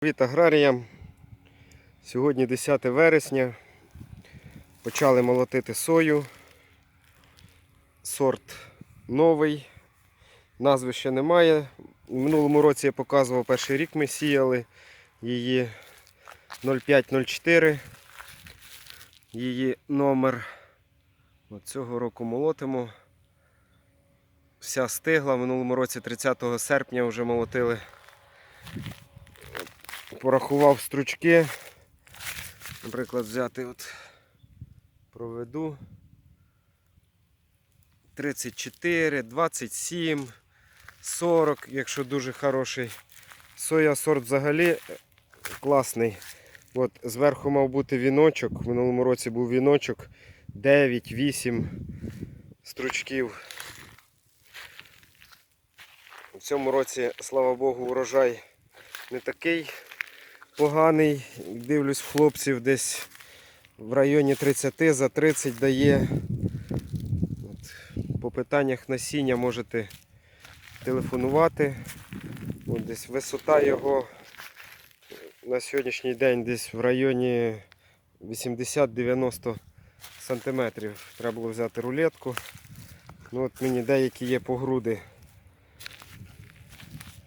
Привіт аграріям. Сьогодні 10 вересня. Почали молотити сою. Сорт новий. Назви ще немає. У минулому році я показував перший рік ми сіяли її 0504. Її номер. От цього року молотимо. Вся стигла. В минулому році 30 серпня вже молотили порахував стручки. Наприклад, взяти от проведу 34, 27, 40, якщо дуже хороший. Соя сорт взагалі класний. От зверху мав бути віночок. В минулому році був віночок 9-8 стручків. В цьому році, слава Богу, урожай не такий поганий. Дивлюсь хлопців десь в районі 30 за 30 дає. От, по питаннях насіння можете телефонувати. От десь висота його на сьогоднішній день десь в районі 80-90 сантиметрів. Треба було взяти рулетку. Ну от мені деякі є по груди.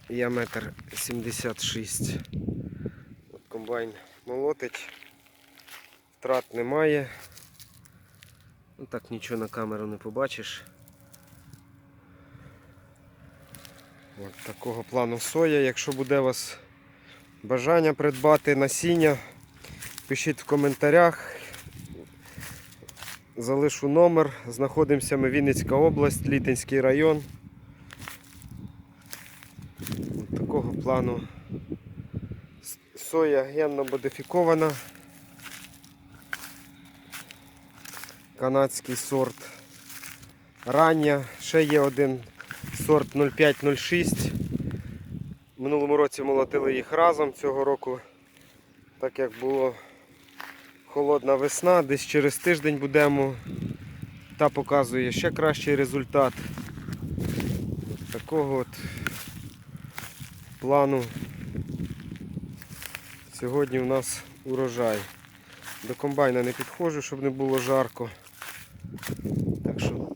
Я метр 76. От комбайн молотить. Втрат немає. Ну так нічого на камеру не побачиш. От такого плану соя. Якщо буде у вас бажання придбати насіння, пишіть в коментарях. Залишу номер. Знаходимося ми Вінницька область, Літинський район. От такого плану соя генно модифікована. Канадський сорт. Рання. Ще є один сорт 0506. Минулому році молотили їх разом. Цього року, так як було холодна весна, десь через тиждень будемо. Та показує ще кращий результат. Такого от плану. Сьогодні у нас урожай. До комбайна не підходжу, щоб не було жарко. Так що,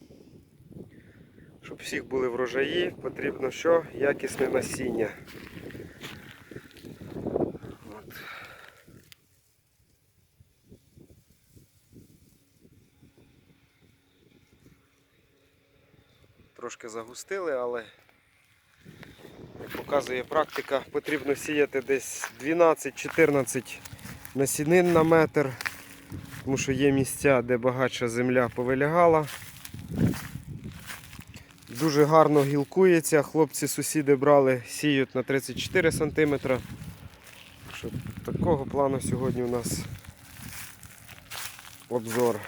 щоб всіх були врожаї, потрібно що? Якісне насіння. Трошки загустили, але показує практика, потрібно сіяти десь 12-14 насінин на метр, тому що є місця, де багатша земля повилягала. Дуже гарно гілкується. Хлопці-сусіди брали, сіють на 34 см. Що такого плану сьогодні у нас обзор.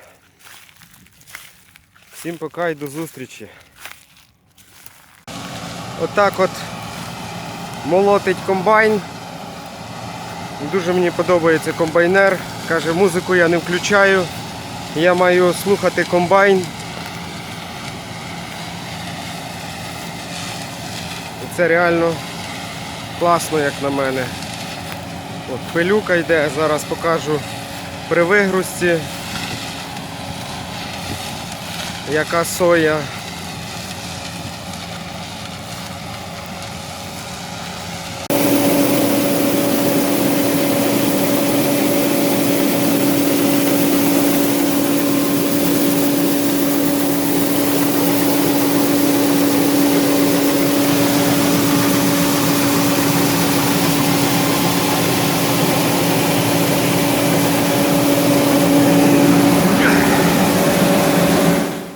Всім пока і до зустрічі. Отак от молотить комбайн. Дуже мені подобається комбайнер. Каже, музику я не включаю. Я маю слухати комбайн. Це реально класно, як на мене. От, пилюка йде, зараз покажу при вигрузці, яка соя.